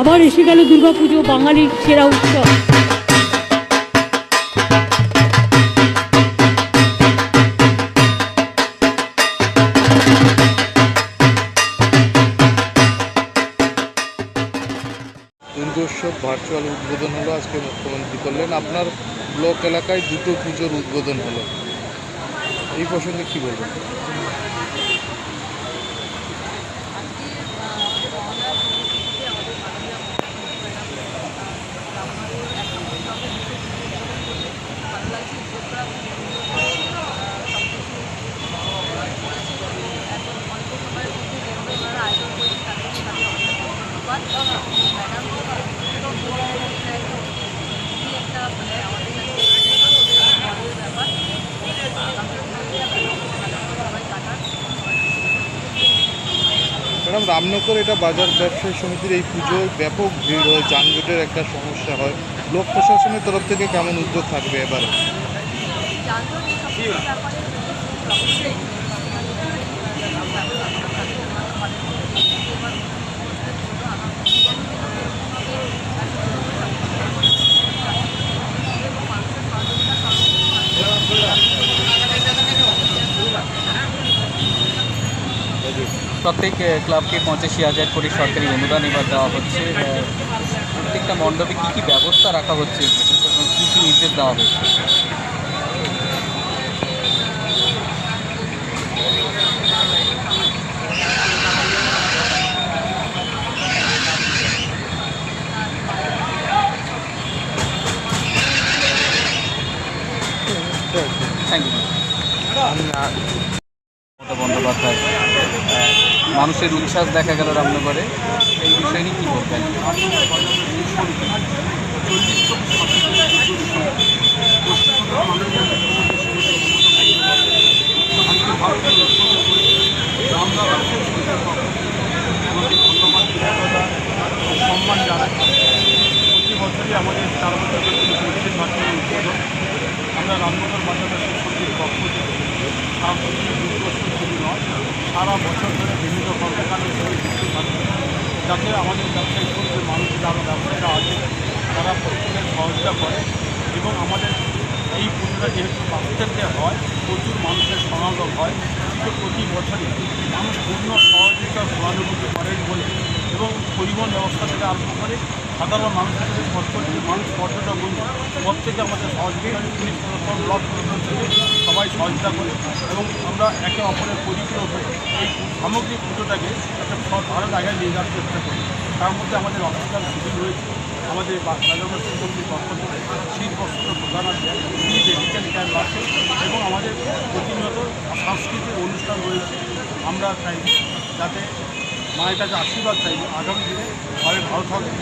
আবার এসে গেল দুর্গাপুজো, বাঙালির সেরা উৎসব। দুর্গোৎসব ভার্চুয়াল উদ্বোধন হলো, আজকে মুখ্যমন্ত্রী করলেন। আপনার ব্লক এলাকায় দুটো পুজোর উদ্বোধন হলো। এই প্রসঙ্গে কি বলবেন? রামনগর এটা বাজার ব্যবসায়ী সমিতির এই পুজোয় ব্যাপক ভিড় হয়, যানজটের একটা সমস্যা হয়। লোক প্রশাসনের তরফ থেকে কেমন উদ্যোগ থাকবে এবারে? প্রত্যেক ক্লাবকে পঁচাশি হাজার করে সরকারি অনুদান এবার দেওয়া হচ্ছে। প্রত্যেকটা মণ্ডপে কী কী ব্যবস্থা রাখা হচ্ছে? কী কী নির্দেশ দেওয়া হচ্ছে? থ্যাংক ইউ বন্দ্যোপাধ্যায় মানুষের উচ্ছ্বাস দেখা গেল রামনগরে। এই বিষয়ে নিয়ে কী বলবেন? সম্মান প্রতি আমাদের আমরা রামনগর সমিতির পক্ষ থেকে সারা বছর দুর্গোৎসব শুধু নয় সারা বছর ধরে বিভিন্ন কর্মকাণ্ডের সঙ্গে যুক্ত থাকবে যাতে আমাদের ব্যবসায়ী যে মানুষ যারা ব্যবসায়ীরা আছে, তারা প্রত্যেকের সহযোগিতা করে এবং আমাদের এই পুজোটা যেহেতু বাচ্চাদের হয়, প্রচুর মানুষের সমাগম হয়। প্রতি বছরই মানুষ পূর্ণ সহযোগিতা সহানুভূতি করেন বলে এবং পরিবহন ব্যবস্থা থেকে আরম্ভ করে সাধারণ মানুষের কাছে মানুষ পর্যটক বন্ধু প্রত্যেকে আমাদের সহযোগিতা পুলিশ প্রশাসন, ব্লক প্রশাসন থেকে সবাই সহযোগিতা করে এবং আমরা একে অপরের পরিপূরক হয়ে এই সামগ্রিক পুজোটাকে একটা ভালো জায়গায় নিয়ে যাওয়ার চেষ্টা করি। তার মধ্যে আমাদের অফিসিয়াল শুটিং রয়েছে, আমাদের রাজনগর শিক্ষকদের পক্ষ থেকে শীত বস্ত্র প্রদান আছে ফ্রি মেডিকেল ক্যাম্প আছে এবং আমাদের প্রতিনিয়ত সাংস্কৃতিক অনুষ্ঠান রয়েছে, আমরা চাইব যাতে মায়ের কাছে আশীর্বাদ চাইব। আগামী দিনে সবাই ভালো থাকবে